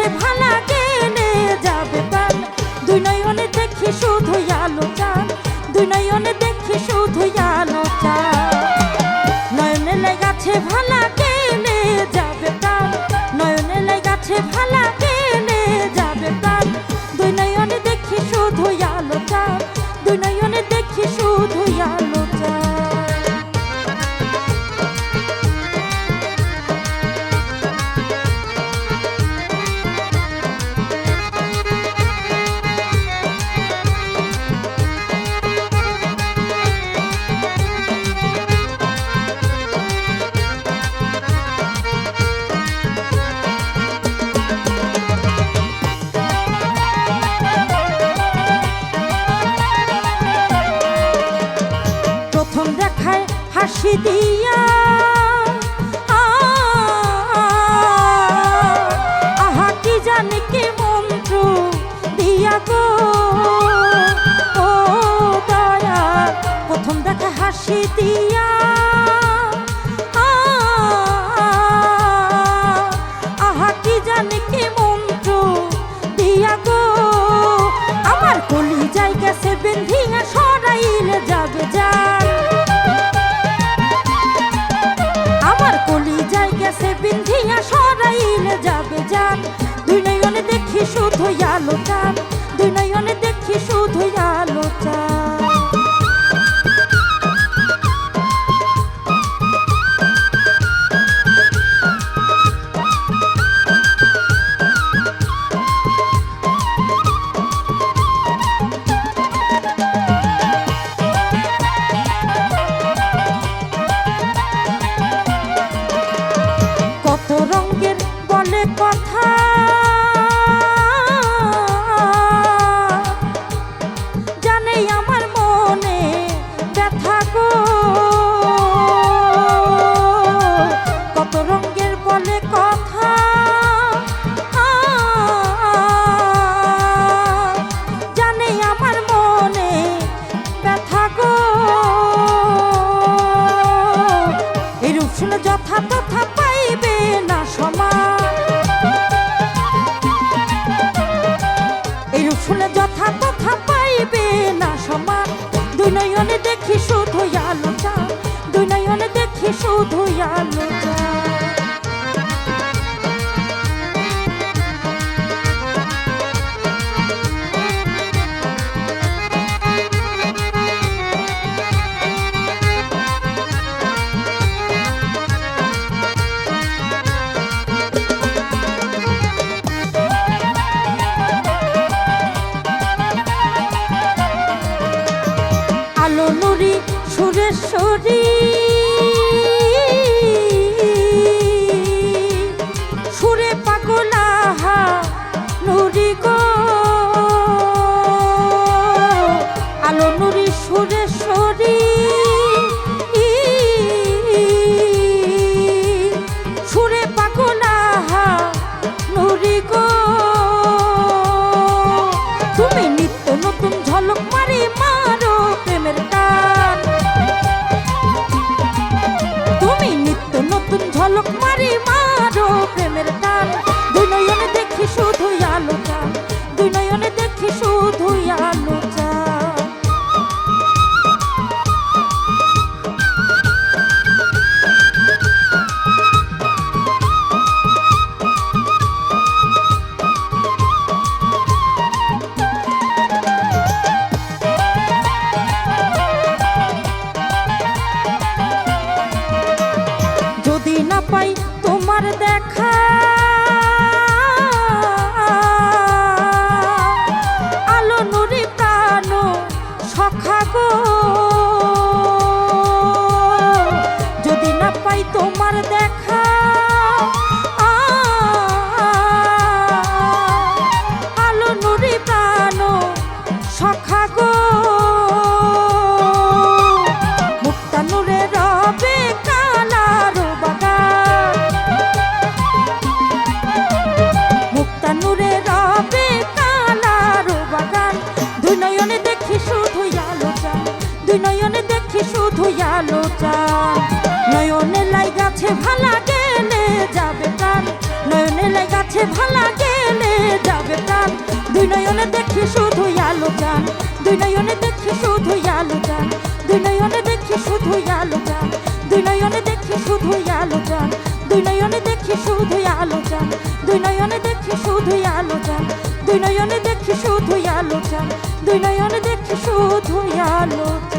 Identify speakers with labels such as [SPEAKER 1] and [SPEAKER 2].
[SPEAKER 1] আছে ভালা কেনে যাবে প্রাণ? দুই নয়নে দেখি শুধু আলো চান। দুই নয়নে দেখি শুধু আলো চান। নয়নে লেগাছে ভালা কেনে যাবে প্রাণ? নয়নে লেগাছে ভালা কেনে যাবে প্রাণ? দুই নয়নে দেখি শুধু আলো চান। দুই নয়নে প্রথম দেখায় হাসি দিয়া। আহা, কি জানি কি মন্ত্র দিয়া গো। ও দয়া, প্রথম দেখা হাসি দিয়া। আহা, কি জানি কি আলোটা শুধু সুরেশ্বরী পাই তোমার দেখা। আলো নুরি প্রাণ সখা গো। গেল তার লাইগাছে ভালা গেলে যাবে তার নয়নে লাইগাছে ভালা গেলে যাবে তার দুই নয়নে দেখি শুধু আলো গান দুই নয়নে দেখি শুধু আলো গান দুই নয়নে দেখি শুধু আলো গান দুই নয়নে দেখি শুধু আলো গান দুই নয়নে দেখি শুধু আলো গান দুই নয়নে দেখি শুধু আলো গান দুই নয়নে দেখি শুধু আলো দুই নয়নে দেখি শুধু আলো